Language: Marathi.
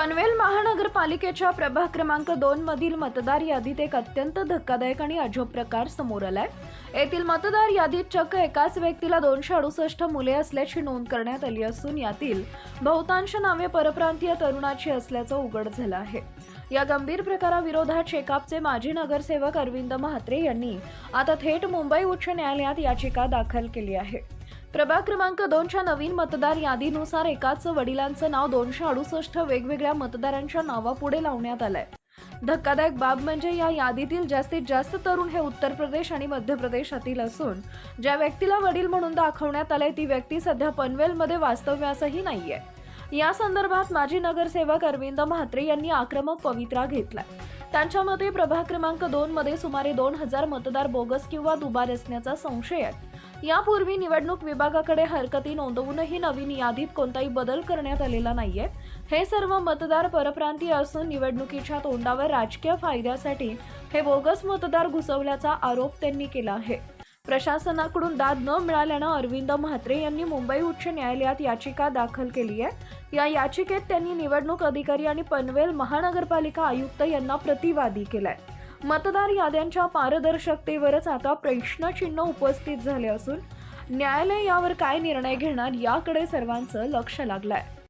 पनवेल महानगरपालिकेच्या प्रभाग क्रमांक दोन मधील मतदार यादीत एक अत्यंत धक्कादायक आणि अजब प्रकार समोर आलाय. येथील मतदार यादीत चक्क एकाच व्यक्तीला दोनशे अडुसष्ट मुले असल्याची नोंद करण्यात आली असून यातील बहुतांश नावे परप्रांतीय तरुणाची असल्याचं उघड झालं आहे. या गंभीर प्रकाराविरोधात शेकापचे माजी नगरसेवक अरविंद म्हात्रे यांनी आता थेट मुंबई उच्च न्यायालयात याचिका दाखल केली आहे. प्रभाग क्रमांक दोनच्या नवीन मतदार यादीनुसार एकाच वडिलांचं नाव दोनशे अडुसष्ट वेगवेगळ्या मतदारांच्या नावापुढे लावण्यात आलंय. धक्कादायक बाब म्हणजे या यादीतील जास्तीत जास्त तरुण हे उत्तर प्रदेश आणि मध्य प्रदेशातील असून ज्या व्यक्तीला वडील म्हणून दाखवण्यात आलंय ती व्यक्ती सध्या पनवेलमध्ये वास्तव्यासही नाहीये. या संदर्भात माजी नगरसेवक अरविंद म्हात्रे यांनी आक्रमक पवित्रा घेतलाय. त्यांच्या मते प्रभाग क्रमांक दोन मध्ये सुमारे दोन हजार मतदार बोगस किंवा दुबार असण्याचा संशय आहे. यापूर्वी निवडणूक विभागाकडे हरकती नोंदवूनही नवीन यादीत कोणताही बदल करण्यात आलेला नाहीये. हे सर्व मतदार परप्रांतीय असून निवडणुकीच्या तोंडावर राजकीय फायद्यासाठी हे बोगस मतदार घुसवल्याचा आरोप त्यांनी केला आहे. प्रशासनाकडून दाद न मिळाल्यानं अरविंद म्हात्रे यांनी मुंबई उच्च न्यायालयात याचिका दाखल केली आहे. या याचिकेत त्यांनी निवडणूक अधिकारी आणि पनवेल महानगरपालिका आयुक्त यांना प्रतिवादी केलाय. मतदार याद्यांच्या पारदर्शकतेवरच आता प्रश्नचिन्ह उपस्थित झाले असून न्यायालय यावर काय निर्णय घेणार याकडे सर्वांचं लक्ष लागलंय.